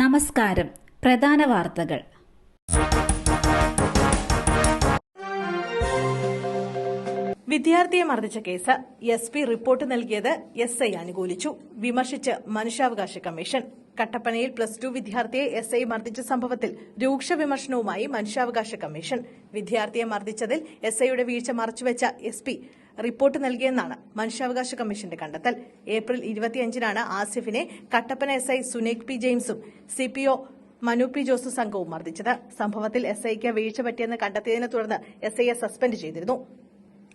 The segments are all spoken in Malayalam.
നമസ്കാരം. പ്രധാന വാർത്തകൾ. വിദ്യാർത്ഥിയെ മർദ്ദിച്ച കേസ് എസ് പി റിപ്പോർട്ട് നൽകിയത് എസ് ഐ അനുകൂലിച്ചു. വിമർശിച്ച് മനുഷ്യാവകാശ കമ്മീഷൻ. കട്ടപ്പനയിൽ പ്ലസ് ടു വിദ്യാർത്ഥിയെ എസ് ഐ മർദ്ദിച്ച സംഭവത്തിൽ രൂക്ഷ വിമർശനവുമായി മനുഷ്യാവകാശ കമ്മീഷൻ. വിദ്യാർത്ഥിയെ മർദ്ദിച്ചതിൽ എസ് ഐയുടെ വീഴ്ച മറച്ചുവെച്ച എസ് പി റിപ്പോർട്ട് നൽകിയെന്നാണ് മനുഷ്യാവകാശ കമ്മീഷന്റെ കണ്ടെത്തൽ. ഏപ്രിൽ ഇരുപത്തിയഞ്ചിനാണ് ആസിഫിനെ Kattappana S I Sunek P ജെയിംസും C P O Manu P Jose സംഘവും മർദ്ദിച്ചത്. സംഭവത്തിൽ എസ് ഐക്ക് വീഴ്ച പറ്റിയെന്ന് കണ്ടെത്തിയതിനെ തുടർന്ന് എസ് ഐയെ സസ്പെൻഡ് ചെയ്തിരുന്നു.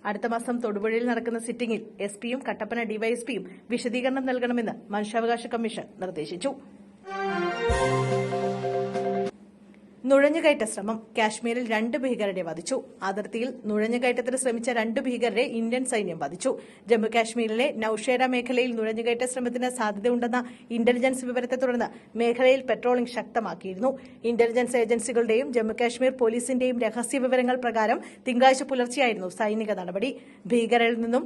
അടുത്ത മാസം തൊടുപുഴയിൽ നടക്കുന്ന സിറ്റിംഗിൽ എസ് പിയും കട്ടപ്പന ഡിവൈഎസ്പിയും വിശദീകരണം നൽകണമെന്ന് മനുഷ്യാവകാശ കമ്മീഷൻ നിർദ്ദേശിച്ചു. നുഴഞ്ഞുകയറ്റ ശ്രമം കാശ്മീരിൽ രണ്ട് ഭീകരരെ വധിച്ചു. അതിർത്തിയിൽ നുഴഞ്ഞുകയറ്റത്തിന് ശ്രമിച്ച രണ്ട് ഭീകരരെ ഇന്ത്യൻ സൈന്യം വധിച്ചു. ജമ്മുകാശ്മീരിലെ നൌഷേര മേഖലയിൽ നുഴഞ്ഞുകയറ്റ ശ്രമത്തിന് സാധ്യതയുണ്ടെന്ന ഇന്റലിജൻസ് വിവരത്തെ തുടർന്ന് മേഖലയിൽ പെട്രോളിംഗ് ശക്തമാക്കിയിരുന്നു. ഇന്റലിജൻസ് ഏജൻസികളുടെയും ജമ്മുകാശ്മീർ പോലീസിന്റെയും രഹസ്യ വിവരങ്ങൾ പ്രകാരം തിങ്കളാഴ്ച പുലർച്ചെയായിരുന്നു സൈനിക നടപടി. ഭീകരരിൽ നിന്നും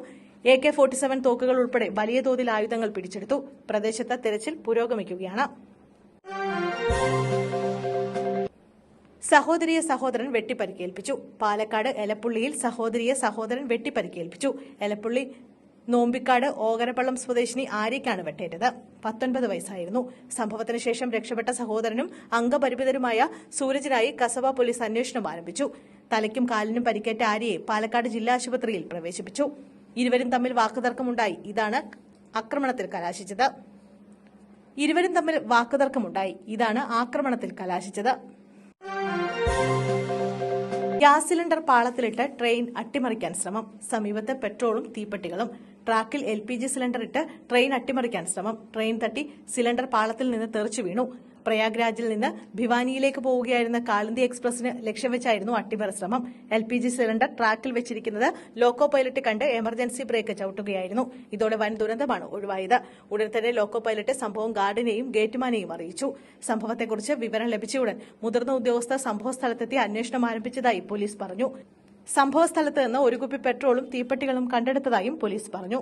എ കെ ഫോർട്ടി സെവൻ തോക്കുകൾ ഉൾപ്പെടെ വലിയ തോതിൽ ആയുധങ്ങൾ പിടിച്ചെടുത്തു. പ്രദേശത്ത് തെരച്ചിൽ പുരോഗമിക്കുകയാണ്. സഹോദരിയെ സഹോദരൻ വെട്ടിപ്പരിക്കേൽപ്പിച്ചു. പാലക്കാട് എലപ്പുള്ളിയിൽ സഹോദരിയെ സഹോദരൻ വെട്ടിപ്പരിക്കേൽപ്പിച്ചു. എലപ്പുള്ളി നോമ്പിക്കാട് ഓകരപ്പള്ളം സ്വദേശിനി ആര്യയ്ക്കാണ് വെട്ടേറ്റത്. പത്തൊൻപത് വയസ്സായിരുന്നു. സംഭവത്തിന് ശേഷം രക്ഷപ്പെട്ട സഹോദരനും അംഗപരിമിതരുമായ സൂരജിനായി കസബ പോലീസ് അന്വേഷണം ആരംഭിച്ചു. തലയ്ക്കും കാലിനും പരിക്കേറ്റ ആര്യയെ പാലക്കാട് ജില്ലാ ആശുപത്രിയിൽ പ്രവേശിപ്പിച്ചു. ഇരുവരും തമ്മിൽ വാക്കുതർക്കമുണ്ടായി. ഇതാണ് ആക്രമണത്തിൽ കലാശിച്ചത്. ഇരുവരും തമ്മിൽ വാക്കുതർക്കമുണ്ടായി. ഇതാണ് ആക്രമണത്തിൽ കലാശിച്ചത്. ഗ്യാസ് സിലിണ്ടർ പാളത്തിലിട്ട് ട്രെയിൻ അട്ടിമറിക്കാൻ ശ്രമം. സമീപത്തെ പെട്രോളും തീപ്പെട്ടികളും. ട്രാക്കിൽ എൽ പി ജി സിലിണ്ടർ ഇട്ട് ട്രെയിൻ അട്ടിമറിക്കാൻ ശ്രമം. ട്രെയിൻ തട്ടി സിലിണ്ടർ പാളത്തിൽ നിന്ന് തെറിച്ചു വീണു. പ്രയാഗ്രാജിൽ നിന്ന് ഭിവാനിയിലേക്ക് പോവുകയായിരുന്ന കാലന്തി എക്സ്പ്രസിന് ലക്ഷ്യം വെച്ചായിരുന്നു അട്ടിമറി ശ്രമം എൽ പി ജി സിലിണ്ടർ ട്രാക്കിൽ വെച്ചിരിക്കുന്നത് ലോക്കോ പൈലറ്റ് കണ്ട് എമർജൻസി ബ്രേക്ക് ചവിട്ടുകയായിരുന്നു. ഇതോടെ വൻ ദുരന്തമാണ് ഒഴിവായത്. ഉടൻ തന്നെ ലോക്കോ പൈലറ്റ് സംഭവം ഗാർഡിനെയും ഗേറ്റ്മാനെയും അറിയിച്ചു. സംഭവത്തെക്കുറിച്ച് വിവരം ലഭിച്ചയുടൻ മുതിർന്ന ഉദ്യോഗസ്ഥർ സംഭവസ്ഥലത്തെത്തി അന്വേഷണം ആരംഭിച്ചതായി പോലീസ് പറഞ്ഞു. സംഭവസ്ഥലത്ത് നിന്ന് ഒരു കുപ്പി പെട്രോളും തീപ്പെട്ടികളും കണ്ടെടുത്തതായും പോലീസ് പറഞ്ഞു.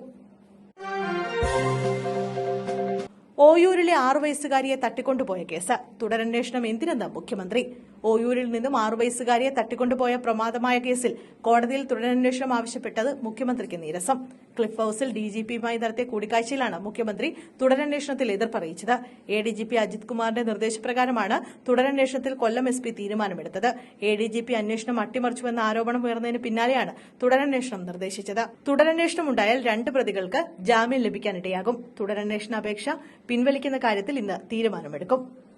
ഓയൂരിലെ ആറു വയസ്സുകാരിയെ തട്ടിക്കൊണ്ടുപോയ കേസ്. തുടരന്വേഷണം എന്തിനെന്ന് മുഖ്യമന്ത്രി ഓയൂരിൽ നിന്നും ആറു വയസ്സുകാരിയെ തട്ടിക്കൊണ്ടുപോയ പ്രമാദമായ കേസിൽ കോടതിയിൽ തുടരന്വേഷണം ആവശ്യപ്പെട്ടത് മുഖ്യമന്ത്രിക്ക് നീരസം. ക്ലിഫ് ഹൌസിൽ ഡിജിപിയുമായി നടത്തിയ കൂടിക്കാഴ്ചയിലാണ് മുഖ്യമന്ത്രി തുടരന്വേഷണത്തിൽ എതിർപ്പറിയിച്ചത്. A D G P Ajith കുമാറിന്റെ നിർദ്ദേശപ്രകാരമാണ് തുടരന്വേഷണത്തിൽ കൊല്ലം എസ് പി തീരുമാനമെടുത്തത്. എ ഡി ജി പി അന്വേഷണം അട്ടിമറിച്ചുവെന്ന ആരോപണം ഉയർന്നതിന് പിന്നാലെയാണ് തുടരന്വേഷണം നിർദ്ദേശിച്ചത്. തുടരന്വേഷണം ഉണ്ടായാൽ രണ്ട് പ്രതികൾക്ക് ജാമ്യം ലഭിക്കാനിടയാകും. തുടരന്വേഷണ അപേക്ഷ പിൻവലിക്കുന്ന കാര്യത്തിൽ ഇന്ന് തീരുമാനമെടുക്കും.